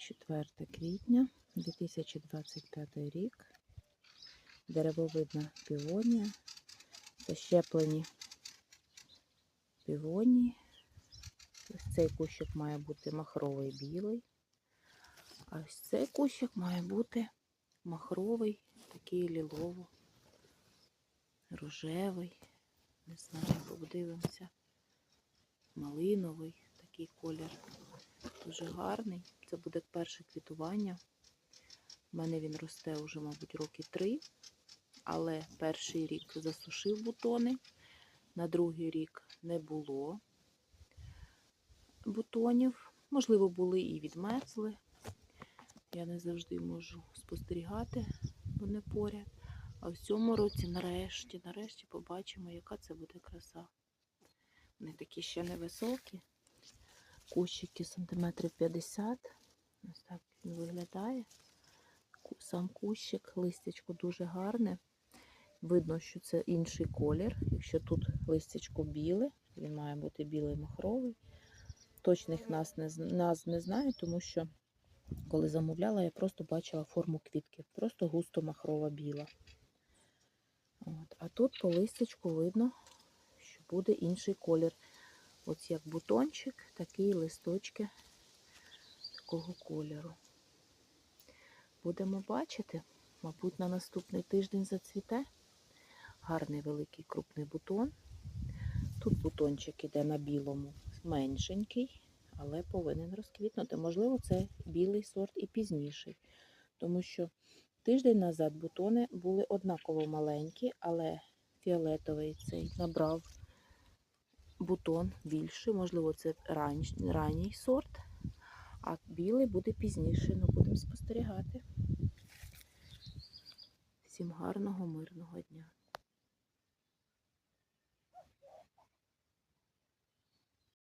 4 квітня 2025 рік. Деревовидна півонія. Защеплені півонії. Ось цей кущик має бути махровий білий. А ось цей кущик має бути махровий, такий лілово, рожевий. Не знаю, подивимося. Малиновий такий колір. Дуже гарний. Це буде перше квітування. У мене він росте вже, мабуть, роки три. Але перший рік засушив бутони, на другий рік не було бутонів. Можливо, були і відмерзли. Я не завжди можу спостерігати, бо не поряд. А в цьому році, нарешті, нарешті побачимо, яка це буде краса. Вони такі ще невисокі. Кущики сантиметрів 50. Ось так він виглядає. Сам кущик, листячко дуже гарне. Видно, що це інший колір. Якщо тут листячко біле, він має бути білий махровий. Точних нас не, назв не знаю, тому що коли замовляла, я просто бачила форму квітки. Просто густо махрова біла. От. А тут по листячку видно, що буде інший колір. Ось як бутончик, такі листочки такого кольору. Будемо бачити, мабуть, на наступний тиждень зацвіте. Гарний великий крупний бутон. Тут бутончик іде на білому, меншенький, але повинен розквітнути. Можливо, це білий сорт і пізніший, тому що тиждень назад бутони були однаково маленькі, але фіолетовий цей набрав бутон більший, можливо, це ран... ранній сорт, а білий буде пізніше. Ну, будемо спостерігати. Всім гарного, мирного дня.